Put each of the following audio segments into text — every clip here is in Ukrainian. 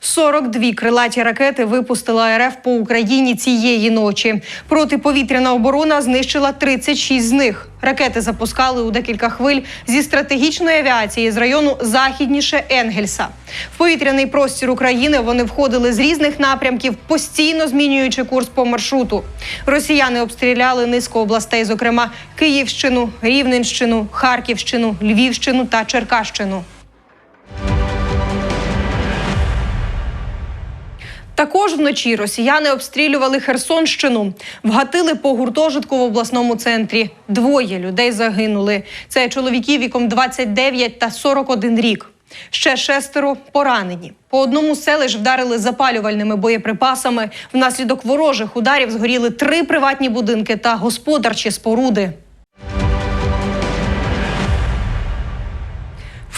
42 крилаті ракети випустила РФ по Україні цієї ночі. Протиповітряна оборона знищила 36 з них. Ракети запускали у декілька хвиль зі стратегічної авіації з району західніше Енгельса. В повітряний простір України вони входили з різних напрямків, постійно змінюючи курс по маршруту. Росіяни обстріляли низку областей, зокрема Київщину, Рівненщину, Харківщину, Львівщину та Черкащину. Також вночі росіяни обстрілювали Херсонщину, вгатили по гуртожитку в обласному центрі. Двоє людей загинули. Це чоловіки віком 29 та 41 рік. Ще шестеро поранені. По одному селищ вдарили запалювальними боєприпасами. Внаслідок ворожих ударів згоріли три приватні будинки та господарчі споруди.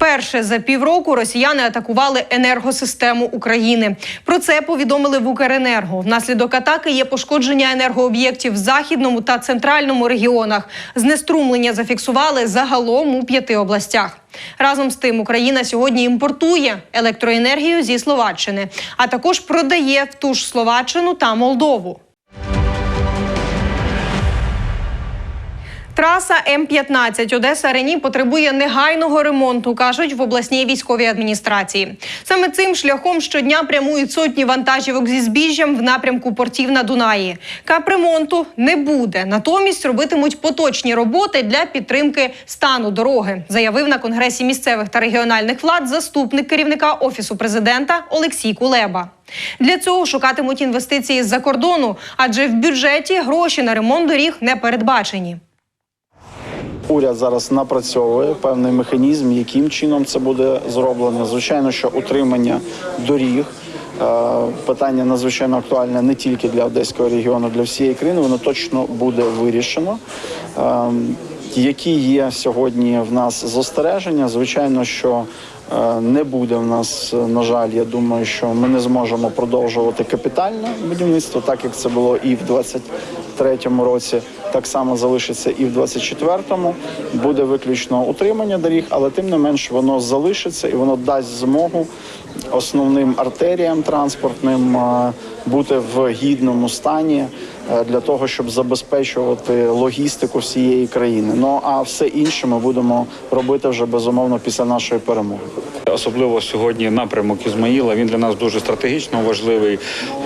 Вперше за півроку росіяни атакували енергосистему України. Про це повідомили в Укренерго. Внаслідок атаки є пошкодження енергооб'єктів в західному та центральному регіонах. Знеструмлення зафіксували загалом у п'яти областях. Разом з тим, Україна сьогодні імпортує електроенергію зі Словаччини, а також продає в ту ж Словаччину та Молдову. Траса М-15 Одеса Рені потребує негайного ремонту, кажуть в обласній військовій адміністрації. Саме цим шляхом щодня прямують сотні вантажівок зі збіжжям в напрямку портів на Дунаї. Капремонту не буде. Натомість робитимуть поточні роботи для підтримки стану дороги, заявив на конгресі місцевих та регіональних влад заступник керівника офісу президента Олексій Кулеба. Для цього шукатимуть інвестиції з-за кордону, адже в бюджеті гроші на ремонт доріг не передбачені. Уряд зараз напрацьовує певний механізм, яким чином це буде зроблено. Звичайно, що утримання доріг. е, Питання надзвичайно актуальне не тільки для одеського регіону, для всієї країни. Воно точно буде вирішено. Які є сьогодні в нас застереження? Звичайно, що е, не буде в нас, е, на жаль, я думаю, що ми не зможемо продовжувати капітальне будівництво, так як це було і в 23-му році, так само залишиться і в 24-му. Буде виключно утримання доріг, але тим не менш воно залишиться і воно дасть змогу основним артеріям транспортним е, бути в гідному стані для того, щоб забезпечувати логістику всієї країни. Ну а все інше ми будемо робити вже безумовно після нашої перемоги. Особливо сьогодні напрямок Ізмаїла. Він для нас дуже стратегічно важливий.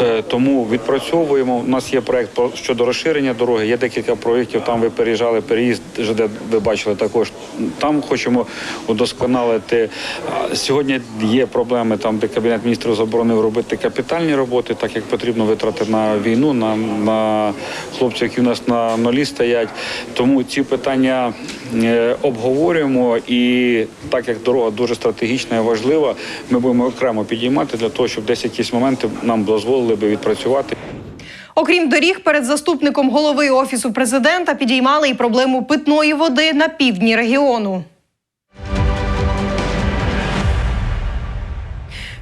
Е, Тому відпрацьовуємо. У нас є проект щодо розширення дороги. Є декілька проєктів. Там ви переїжджали переїзд, ЖД ви бачили також. Там хочемо удосконалити. Сьогодні є проблеми там, де кабінет міністрів заборонив робити капітальні роботи, так як потрібно витрати на війну, на, на хлопців, які у нас на нулі стоять. Тому ці питання е, обговорюємо і так як дорога дуже стратегічна і важлива, ми будемо окремо підіймати для того, щоб десь якісь моменти нам дозволили би відпрацювати. Окрім доріг, перед заступником голови офісу президента підіймали і проблему питної води на півдні регіону.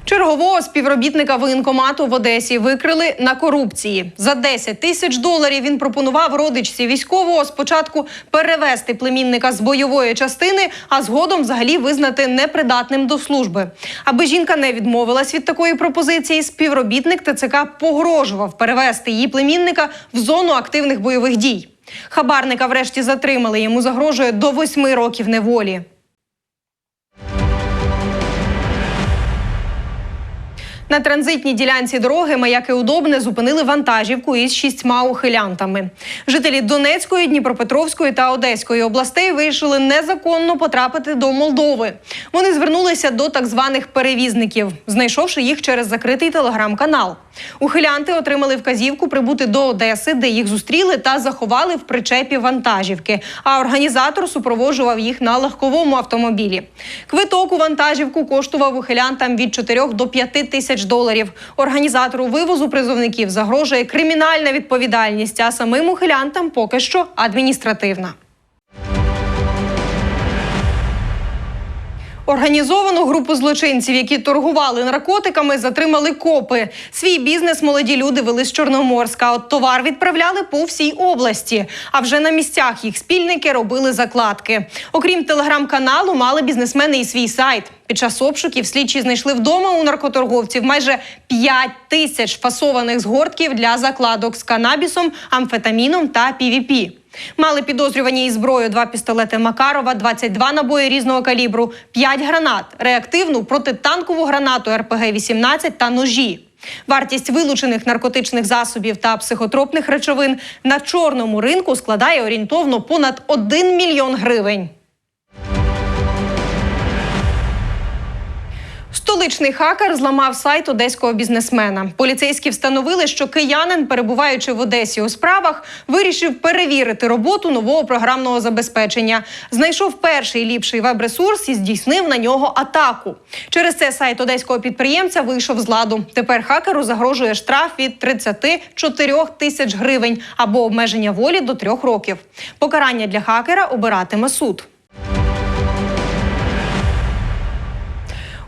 Чергового співробітника воєнкомату в Одесі викрили на корупції. За 10 тисяч доларів він пропонував родичці військового спочатку перевести племінника з бойової частини, а згодом взагалі визнати непридатним до служби. Аби жінка не відмовилась від такої пропозиції, співробітник ТЦК погрожував перевести її племінника в зону активних бойових дій. Хабарника врешті затримали. Йому загрожує до восьми років неволі. На транзитній ділянці дороги маяки удобне зупинили вантажівку із шістьма ухилянтами. Жителі Донецької, Дніпропетровської та Одеської областей вирішили незаконно потрапити до Молдови. Вони звернулися до так званих перевізників, знайшовши їх через закритий телеграм-канал. Ухилянти отримали вказівку прибути до Одеси, де їх зустріли та заховали в причепі вантажівки. А організатор супроводжував їх на легковому автомобілі. Квиток у вантажівку коштував ухилянтам від 4 до 5 тисяч доларів. Організатору вивозу призовників загрожує кримінальна відповідальність, а самим ухилянтам поки що адміністративна. Організовану групу злочинців, які торгували наркотиками, затримали копи. Свій бізнес молоді люди вели з Чорноморська. От товар відправляли по всій області. А вже на місцях їх спільники робили закладки. Окрім телеграм-каналу, мали бізнесмени і свій сайт. Під час обшуків слідчі знайшли вдома у наркоторговців майже 5 тисяч фасованих згортків для закладок з канабісом, амфетаміном та PVP. Мали підозрювані із зброю два пістолети Макарова, 22 набої різного калібру, 5 гранат, реактивну протитанкову гранату РПГ-18 та ножі. Вартість вилучених наркотичних засобів та психотропних речовин на чорному ринку складає орієнтовно понад 1 мільйон гривень. Столичний хакер зламав сайт одеського бізнесмена. Поліцейські встановили, що киянин, перебуваючи в Одесі у справах, вирішив перевірити роботу нового програмного забезпечення. Знайшов перший ліпший веб-ресурс і здійснив на нього атаку. Через це сайт одеського підприємця вийшов з ладу. Тепер хакеру загрожує штраф від 34 тисяч гривень або обмеження волі до трьох років. Покарання для хакера обиратиме суд.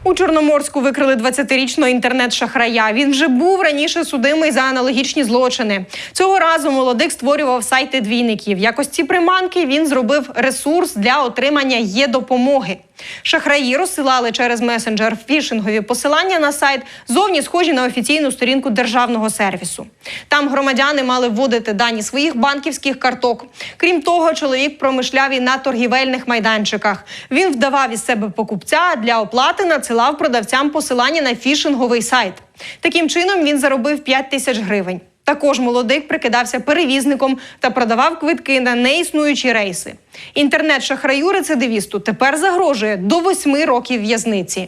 У Чорноморську викрили 20-річного інтернет-шахрая. Він вже був раніше судимий за аналогічні злочини. Цього разу молодик створював сайти двійників. В якості приманки він зробив ресурс для отримання є-допомоги. Шахраї розсилали через месенджер фішингові посилання на сайт, зовні схожі на офіційну сторінку державного сервісу. Там громадяни мали вводити дані своїх банківських карток. Крім того, чоловік промишляв і на торгівельних майданчиках. Він вдавав із себе покупця для оплати надсилав продавцям посилання на фішинговий сайт. Таким чином він заробив 5 тисяч гривень. Також молодик прикидався перевізником та продавав квитки на неіснуючі рейси. Інтернет-шахраю рецидивісту тепер загрожує до восьми років в'язниці.